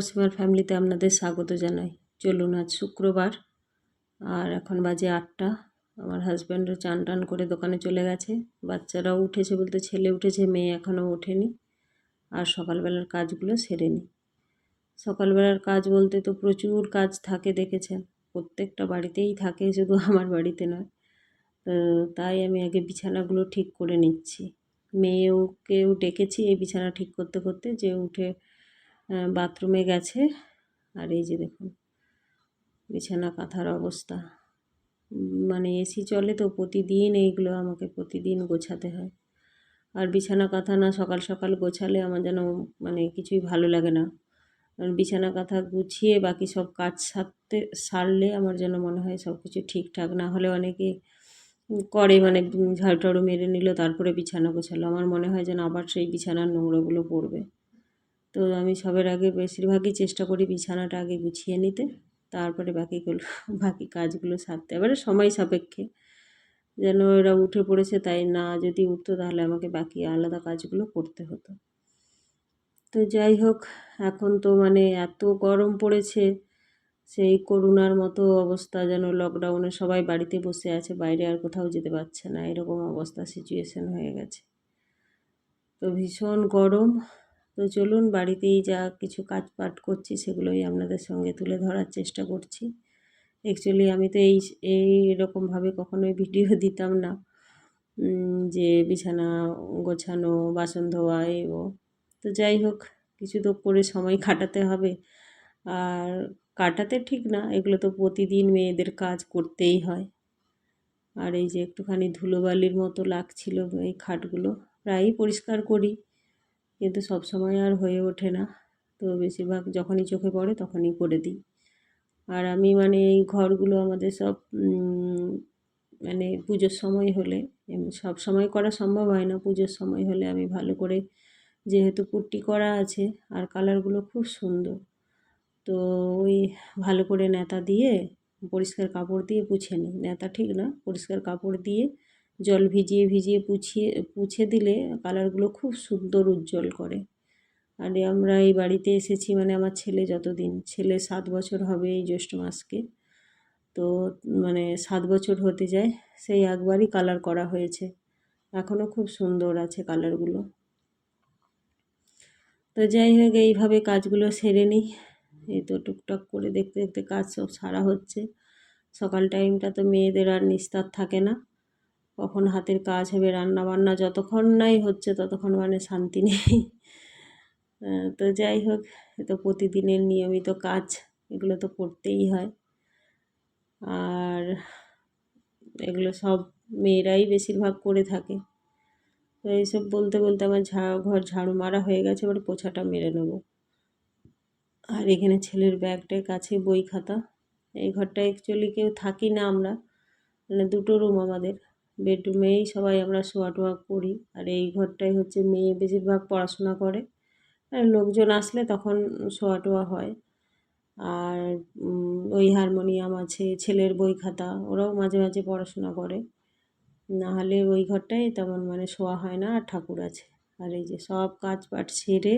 অসীমার ফ্যামিলিতে আপনাদের স্বাগত জানাই। চলুন, আজ শুক্রবার, আর এখন বাজে আটটা। আমার হাজব্যান্ডও চান টান করে দোকানে চলে গেছে। বাচ্চারাও উঠেছে বলতে ছেলে উঠেছে, মেয়ে এখনও ওঠেনি। আর সকালবেলার কাজগুলো সেরে নি সকালবেলার কাজ বলতে তো প্রচুর কাজ থাকে দেখেছেন। প্রত্যেকটা বাড়িতেই থাকে, শুধু আমার বাড়িতে নয়। তো তাই আমি আগে বিছানাগুলো ঠিক করে নিচ্ছি। মেয়েওকেও ডেকেছি এই বিছানা ঠিক করতে করতে যে উঠে বাথরুমে গেছে। আর এই যে দেখুন, বিছানা কাঁথার অবস্থা। মানে এসি চলে তো প্রতিদিন এইগুলো, আমাকে প্রতিদিন গোছাতে হয়। আর বিছানা কাঁথা না সকাল সকাল গোছালে আমার যেন মানে কিছুই ভালো লাগে না। বিছানা কাঁথা গুছিয়ে বাকি সব কাজ সারতে, সারলে আমার যেন মনে হয় সব কিছু ঠিকঠাক। না হলে অনেকে করে মানে ঝাড়ু টাড়ু মেরে নিল, তারপরে বিছানা গোছালো। আমার মনে হয় যেন আবার সেই বিছানার নোংরাগুলো পড়বে। তো আমি সবের আগে বেশিরভাগই চেষ্টা করি বিছানাটা আগে গুছিয়ে নিতে, তারপরে বাকিগুলো, বাকি কাজগুলো সারতে। এবারে সময় সাপেক্ষে। যেন এরা উঠে পড়েছে তাই না, যদি উঠতো তাহলে আমাকে বাকি আলাদা কাজগুলো করতে হতো। তো যাই হোক, এখন তো মানে এত গরম পড়েছে, সেই করোনার মতো অবস্থা যেন লকডাউনে সবাই বাড়িতে বসে আছে, বাইরে আর কোথাও যেতে পারছে না, এরকম অবস্থা সিচুয়েশন হয়ে গেছে। তো ভীষণ গরম তো চলুন বাড়িতেই যা কিছু কাজ পাঠ করছি সেগুলোই আপনাদের সঙ্গে তুলে ধরার চেষ্টা করছি। অ্যাকচুয়ালি আমি তো এই এই রকমভাবে কখনোই ভিডিও দিতাম না। যে বিছানা গোছানো, বাসন ধোয়া এই ও তো যাই হোক, কিছু তো করে সময় কাটাতে হবে। আর কাটাতে ঠিক না, এগুলো তো প্রতিদিন মেয়েদের কাজ করতেই হয়। আর এই যে একটুখানি ধুলোবালির মতো লাগছিল এই খাটগুলো, প্রায়ই পরিষ্কার করি। কিন্তু সব সময় আর হয়ে ওঠে না। তো বেশিরভাগ যখনই চোখে পড়ে তখনই করে দিই। আর আমি মানে এই ঘরগুলো আমাদের সব মানে পুজোর সময় হলে সব সময় করা সম্ভব হয় না। পুজোর সময় হলে আমি ভালো করে যেহেতু পুট্টি করা আছে আর কালারগুলো খুব সুন্দর, তো ওই ভালো করে নেতা দিয়ে পরিষ্কার কাপড় দিয়ে পুছে নিই। নেতা ঠিক না, পরিষ্কার কাপড় দিয়ে জল ভিজিয়ে ভিজিয়ে পুছিয়ে, পুছে দিলে কালারগুলো খুব সুন্দর উজ্জ্বল করে। আর আমরা এই বাড়িতে এসেছি মানে আমার ছেলে যতদিন, ছেলে সাত বছর হবে এই জ্যৈষ্ঠ মাসকে। তো মানে সাত বছর হতে যায়, সেই একবারই কালার করা হয়েছে। এখনও খুব সুন্দর আছে কালারগুলো। তো যাই হোক, এইভাবে কাজগুলো সেরে নিই। এই তো টুকটাক করে দেখতে দেখতে কাজ সব সারা হচ্ছে। সকাল টাইমটা তো মেয়েদের আর নিস্তার থাকে না। কখন হাতের কাজ হবে রান্না বান্না যতক্ষণ নাই হচ্ছে ততক্ষণ মানে শান্তি নেই। তো যাই হোক, এ তো প্রতিদিনের নিয়মিত কাজ, এগুলো তো করতেই হয়। আর এগুলো সব মেয়েরাই বেশিরভাগ করে থাকে। তো এইসব বলতে বলতে আমার ঝা, ঘর ঝাড়ু মারা হয়ে গেছে, এবার পোছাটা মেরে নেব। আর এখানে ছেলের ব্যাগটার কাছে বই খাতা। এই ঘরটা অ্যাকচুয়ালি কেউ থাকি না আমরা। মানে দুটো রুম আমাদের। বেডরুমেই সবাই আমরা শোয়া টোয়া করি। আর এই ঘরটাই হচ্ছে মেয়ে বেশিরভাগ পড়াশোনা করে। আর লোকজন আসলে তখন শোয়া টোয়া হয়। আর ওই হারমোনিয়াম আছে, ছেলের বই খাতা, ওরাও মাঝে মাঝে পড়াশোনা করে। নাহলে ওই ঘরটাই তেমন মানে শোয়া হয় না, আর ঠাকুর আছে। আর এই যে সব কাজ পাট সেরে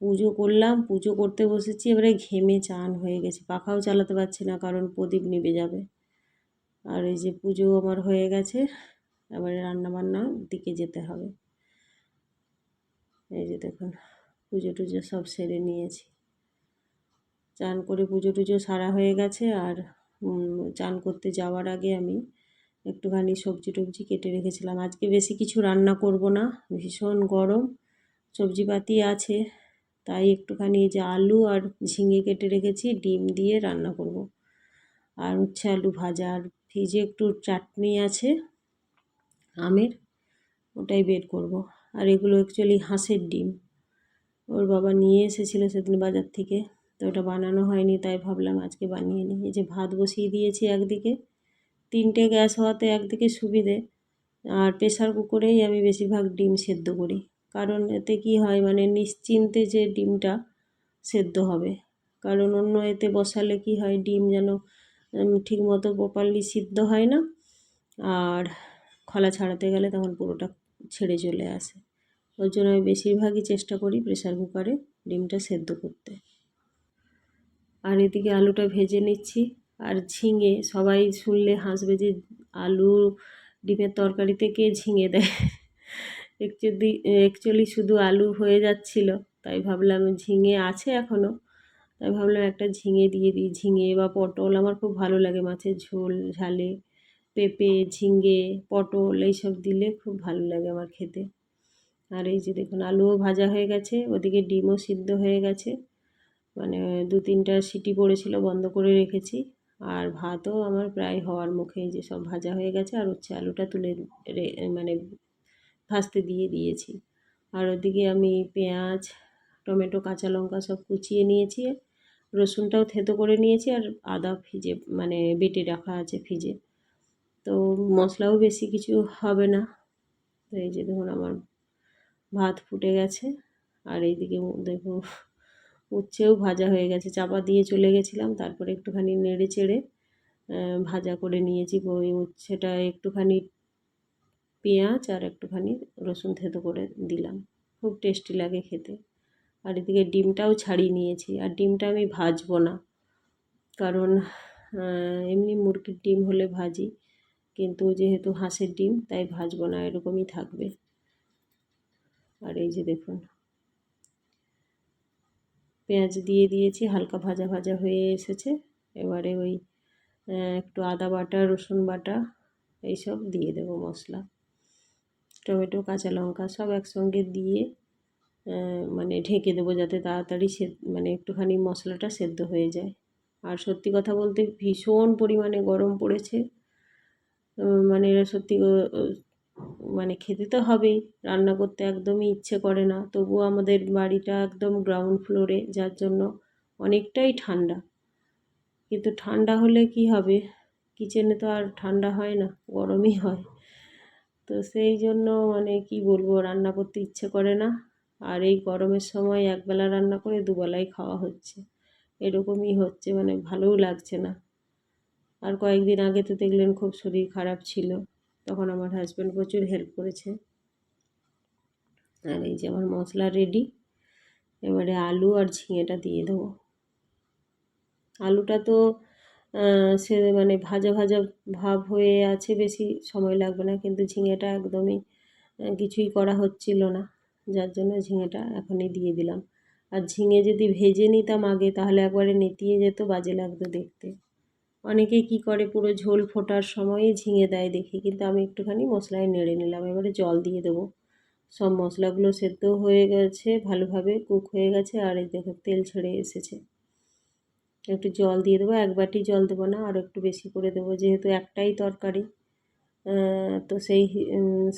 পুজো করলাম, পুজো করতে বসেছি, এবারে ঘেমে চান হয়ে গেছে। পাখাও চালাতে পারছি না, কারণ প্রদীপ নিভে যাবে। আর এই যে পুজো আমার হয়ে গেছে, এবারে রান্নাবান্নার দিকে যেতে হবে। এই যে দেখুন, পুজো টুজো সব সেরে নিয়েছি। চান করে পুজো টুজো সারা হয়ে গেছে আর চান করতে যাওয়ার আগে আমি একটুখানি সবজি টবজি কেটে রেখেছিলাম। আজকে বেশি কিছু রান্না করব না, ভীষণ গরম, সবজিপাতি আছে, তাই একটুখানি যে আলু আর ঝিঙে কেটে রেখেছি, ডিম দিয়ে রান্না করব। আর উচ্ছে আলু ভাজা আর ফ্রিজে একটু চাটনি আছে, আমের, ওটাই বের করব। আর এগুলো অ্যাকচুয়ালি হাঁসের ডিম। ওর বাবা নিয়ে এসেছিল সেদিন বাজার থেকে, তো ওটা বানানো হয়নি, তাই ভাবলাম আজকে বানিয়ে নিই। এই যে ভাত বসিয়ে দিয়েছি একদিকে, তিনটে গ্যাস হওয়াতে একদিকে সুবিধে, আর প্রেশার কুকারেই আমি বেশিরভাগ ডিম সেদ্ধ করি। কারণ এতে কি হয় মানে নিশ্চিন্তে যে ডিমটা সেদ্ধ হবে, কারণ অন্য এতে বসালে কি হয়, ডিম যেন ঠিক মতো প্রপারলি সিদ্ধ হয় না। আর খলা ছাড়াতে গেলে তখন পুরোটা ছেড়ে চলে আসে। ওই জন্য আমি বেশিরভাগই চেষ্টা করি প্রেশার কুকারে ডিমটা সেদ্ধ করতে। আর এদিকে আলুটা ভেজে নিচ্ছি। আর ঝিঙে, সবাই শুনলে হাসবে যে আলু ডিমের তরকারিতে কে ঝিঙে দেয়। অ্যাকচুয়ালি অ্যাকচুয়ালি শুধু আলু হয়ে যাচ্ছিল, তাই ভাবলাম ঝিঙে আছে এখনও তাই ভাবলাম একটা ঝিঙে দিয়ে দিই। ঝিঙে বা পটল আমার খুব ভালো লাগে। মাছের ঝোল, ঝালে, পেঁপে, ঝিঙে, পটল এইসব দিলে খুব ভালো লাগে আমার খেতে। আর এই যে দেখুন, আলুও ভাজা হয়ে গেছে, ওদিকে ডিমও সিদ্ধ হয়ে গেছে। মানে দু তিনটা সিটি পড়েছিল, বন্ধ করে রেখেছি। আর ভাতও আমার প্রায় হওয়ার মুখে যে সব ভাজা হয়ে গেছে, আর হচ্ছে আলুটা তুলে মানে ভাজতে দিয়ে দিয়েছি। আর ওদিকে আমি পেঁয়াজ, টমেটো, কাঁচা লঙ্কা সব কুচিয়ে নিয়েছি। রসুনটাও থেতো করে নিয়েছি আর আদা ভিজে মানে বেটে রাখা আছে ফ্রিজে তো মশলাও বেশি কিছু হবে না। তো এই যে দেখুন আমার ভাত ফুটে গেছে আর এইদিকে দেখুন উচ্ছেও ভাজা হয়ে গেছে। চাপা দিয়ে চলে গেছিলাম, তারপরে একটুখানি নেড়ে চেড়ে ভাজা করে নিয়েছি। ওই উচ্ছেটা একটুখানি পেঁয়াজ আর একটুখানি রসুন থেতো করে দিলাম। খুব টেস্টি লাগে খেতে। আর এদিকে ডিমটাও ছাড়িয়ে নিয়েছি। আর ডিমটা আমি ভাজবো না। কারণ এমনি মুরগির ডিম হলে ভাজি, কিন্তু যেহেতু হাঁসের ডিম, তাই ভাজবো না, এরকমই থাকবে। আর এই যে দেখুন, পেঁয়াজ দিয়ে দিয়েছি, হালকা ভাজা ভাজা হয়ে এসেছে। এবারে ওই একটু আদা বাটা, রসুন বাটা, এইসব দিয়ে দেবো মশলা। টমেটো, কাঁচা লঙ্কা সব একসঙ্গে দিয়ে মানে ঢেকে দেবো যাতে তাড়াতাড়ি সে মানে একটুখানি মশলাটা সেদ্ধ হয়ে যায়। আর সত্যি কথা বলতে ভীষণ পরিমাণে গরম পড়েছে। মানে সত্যি মানে খেতে তো হবেই, রান্না করতে একদমই ইচ্ছে করে না। তবুও আমাদের বাড়িটা একদম গ্রাউন্ড ফ্লোরে যার জন্য অনেকটাই ঠান্ডা। কিন্তু ঠান্ডা হলে কি হবে? কিচেনে তো আর ঠান্ডা হয় না, গরমই হয়। তো সেই জন্য মানে কি বলব, রান্না করতে ইচ্ছে করে না। আর এই গরমের সময় একবেলা রান্না করে দুবেলাই খাওয়া হচ্ছে। এরকমই হচ্ছে মানে ভালোও লাগছে না। আর কয়েকদিন আগে তো দেখলেন খুব শরীর খারাপ ছিল, তখন আমার হাজব্যান্ড প্রচুর হেল্প করেছে। আর এই যে আমার মশলা রেডি এবারে আলু আর ঝিঙেটা দিয়ে দেবো। আলুটা তো সে মানে ভাজা ভাজা ভাব হয়ে আছে, বেশি সময় লাগবে না, কিন্তু ঝিঙেটা একদমই কিছুই করা হচ্ছিল না। যার জন্য ঝিঙেটা এখনই দিয়ে দিলাম। আর ঝিঙে যদি ভেজে নিতাম আগে, তাহলে একবারে নেতিয়ে যেত, বাজে লাগতো দেখতে। অনেকেই কি করে, পুরো ঝোল ফোটার সময়ই ঝিঙে দেয় দেখি, কিন্তু আমি একটুখানি মশলায় নেড়ে নিলাম। এবারে জল দিয়ে দেবো। সব মশলাগুলো সেদ্ধ হয়ে গেছে, ভালোভাবে কুক হয়ে গেছে, আর এই দেখো তেল ছেড়ে এসেছে। একটু জল দিয়ে দেবো, এক বাটি জল দেবো না, আর একটু বেশি করে দেবো, যেহেতু একটাই তরকারি। তো সেই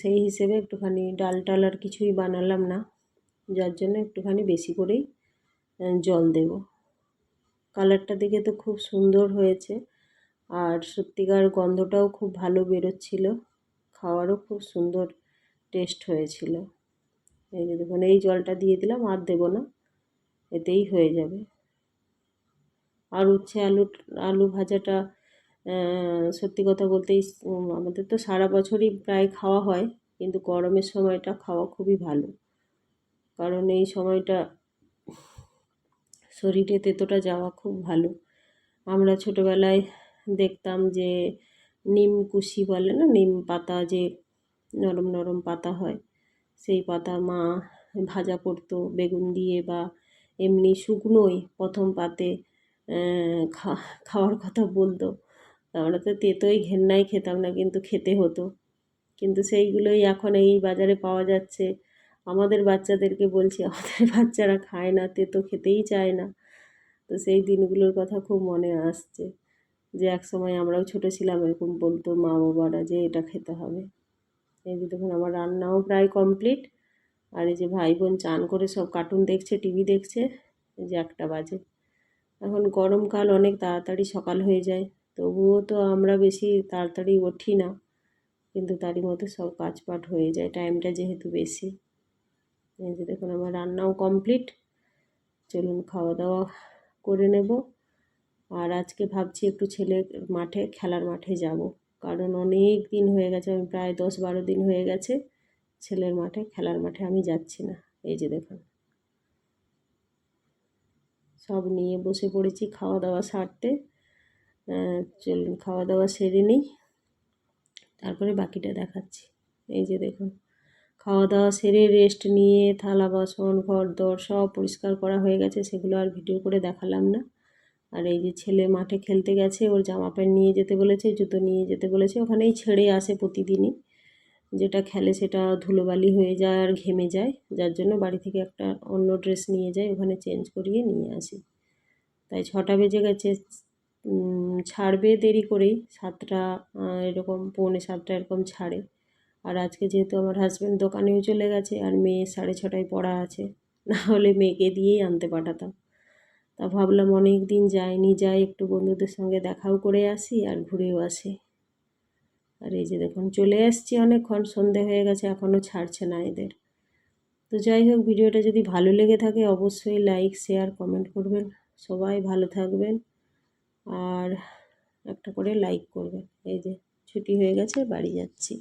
সেই হিসেবে একটুখানি ডাল টাল আর কিছুই বানালাম না। যার জন্য একটুখানি বেশি করেই জল দেব। কালারটা দেখে তো খুব সুন্দর হয়েছে। আর সত্যিকার গন্ধটাও খুব ভালো বেরোচ্ছিল। খাওয়ারও খুব সুন্দর টেস্ট হয়েছিল। এই যে দেখুন, এই জলটা দিয়ে দিলাম, আর দেবো না। এতেই হয়ে যাবে। আর উচ্ছে আলু আলু ভাজাটা সত্যি কথা বলতেই আমাদের তো সারা বছরই প্রায় খাওয়া হয়, কিন্তু গরমের সময়টা খাওয়া খুবই ভালো। কারণ এই সময়টা শরীরে তেতোটা যাওয়া খুব ভালো। আমরা ছোটোবেলায় দেখতাম যে নিম কুশি বলে না, নিম পাতা যে নরম নরম পাতা হয়, সেই পাতা মা ভাজা করতো বেগুন দিয়ে বা এমনি শুকনোই প্রথম পাতে খাওয়ার কথা বলতো। আমরা তো তেতোই ঘেন্নাই খেতাম না, কিন্তু খেতে হতো। কিন্তু সেইগুলোই এখন এই বাজারে পাওয়া যাচ্ছে। আমাদের বাচ্চাদেরকে বলছি, আমাদের বাচ্চারা খায় না, তেতো খেতেই চায় না। তো সেই দিনগুলোর কথা খুব মনে আসছে যে, এক সময় আমরাও ছোটো ছিলাম, এরকম বলতো মা বাবারা যে, এটা খেতে হবে। এই যে দেখুন, আমার রান্নাও প্রায় কমপ্লিট। আর এই যে ভাই বোন চান করে সব কার্টুন দেখছে, টিভি দেখছে, এই যে একটা বাজে। এখন গরমকাল, অনেক তাড়াতাড়ি সকাল হয়ে যায়। তবুও তো আমরা বেশি তাড়াতাড়ি উঠি না। কিন্তু তারই মতো সব কাজপাট হয়ে যায় টাইমটা যেহেতু বেশি। এই যে দেখুন, আমার রান্নাও কমপ্লিট চলুন খাওয়া দাওয়া করে নেব। আর আজকে ভাবছি একটু ছেলে মাঠে, খেলার মাঠে যাব। কারণ অনেক দিন হয়ে গেছে, আমি প্রায় দশ বারো দিন হয়ে গেছে ছেলের মাঠে, খেলার মাঠে আমি যাচ্ছি না। এই যে দেখুন। সব নিয়ে বসে পড়েছি খাওয়া দাওয়া সারতে। চলুন খাওয়া দাওয়া সেরে নিই। তারপরে বাকিটা দেখাচ্ছি। এই যে দেখুন খাওয়া দাওয়া সেরে রেস্ট নিয়ে, থালা, বাসন ঘর দর সব পরিষ্কার করা হয়ে গেছে, সেগুলো আর ভিডিও করে দেখালাম না। আর এই যে ছেলে মাঠে খেলতে গেছে, ওর জামা প্যান্ট নিয়ে যেতে বলেছে, জুতো নিয়ে যেতে বলেছে, ওখানেই ছেড়ে আসে প্রতিদিনই। যেটা খেলে সেটা ধুলোবালি হয়ে যায় আর ঘেমে যায়, যার জন্য বাড়ি থেকে একটা অন্য ড্রেস নিয়ে যায় ওখানে চেঞ্জ করিয়ে নিয়ে আসি। তাই ছটা বেজে গেছে ছাড়বে দেরি করেই। সাতটা এরকম, পৌনে সাতটা এরকম ছাড়ে। আর আজকে যেহেতু আমার হাজব্যান্ড দোকানেও চলে গেছে আর মেয়ে সাড়ে ছটায় পড়া আছে, না হলে মেয়েকে দিয়েই আনতে পাঠাতাম। তা ভাবলাম অনেক দিন যাইনি যাই একটু বন্ধুদের সঙ্গে দেখাও করে আসি আর ঘুরেও আসি। আর এই যে দেখুন, চলে এসছি অনেকক্ষণ, সন্ধে হয়ে গেছে, এখনও ছাড়ছে না এদের। তো যাই হোক, ভিডিওটা যদি ভালো লেগে থাকে, অবশ্যই লাইক শেয়ার কমেন্ট করবেন। সবাই ভালো থাকবেন। আর একটা করে লাইক করবেন এই যে, ছুটি হয়ে গেছে, বাড়ি যাচ্ছি।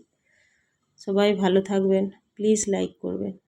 সবাই ভালো থাকবেন। প্লিজ লাইক করবেন।